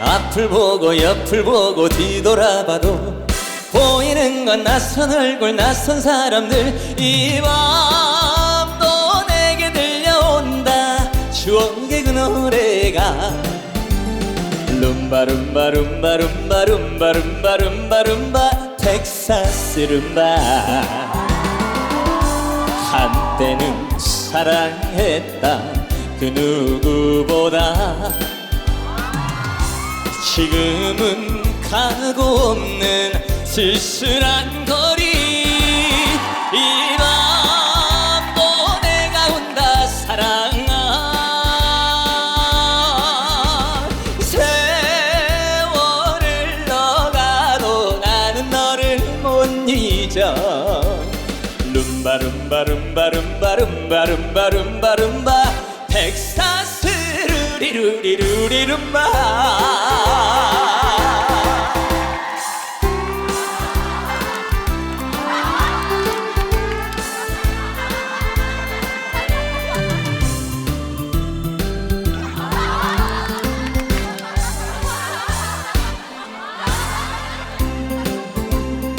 앞을 보고 옆을 보고 뒤돌아봐도 보이는 건 낯선 얼굴 낯선 사람들. 이 밤도 내게 들려온다. 추억의 그 노래가. 룸바 룸바 룸바 룸바 룸바 룸바 룸바 룸바 텍사스 룸바. 한때는 사랑했다. 그 누구보다 지금은 가고 없는 쓸쓸한 거리. 이 밤도 내가 온다 사랑아. 세월을 너가도 나는 너를 못 잊어. 룸바 룸바 룸바 룸바 룸바 룸바 룸바 룸바. 텍사스 루리루리루리 룸바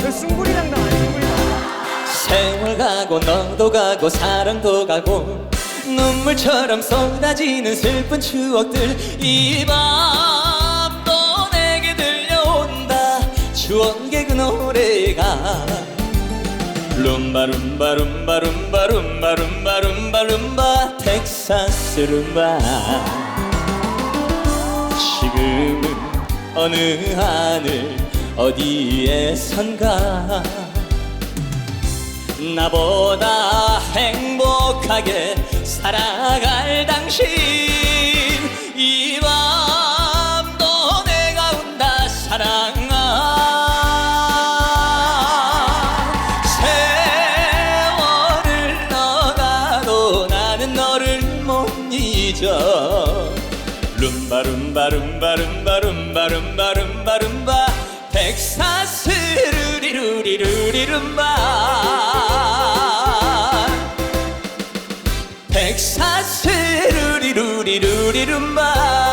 그 숭구리랑 나와 숭구리랑. 세월 가고 너도 가고 사랑도 가고 눈물처럼 쏟아지는 슬픈 추억들 이 밤도 내게 들려온다. 추억의 그 노래가 룸바 룸바 룸바 룸바 룸바 룸바 룸바 룸바 텍사스 룸바. 지금은 어느 하늘 어디에선가? 나보다 행복하게 살아갈 당신 이 밤도 내가 온다 사랑아. 세월을 너가도 나는 너를 못 잊어. 룸바 룸바 룸바 룸바 룸바 룸바 룸바 텍사스 루리루리루리룸바 텍사스 루리루리루리룸바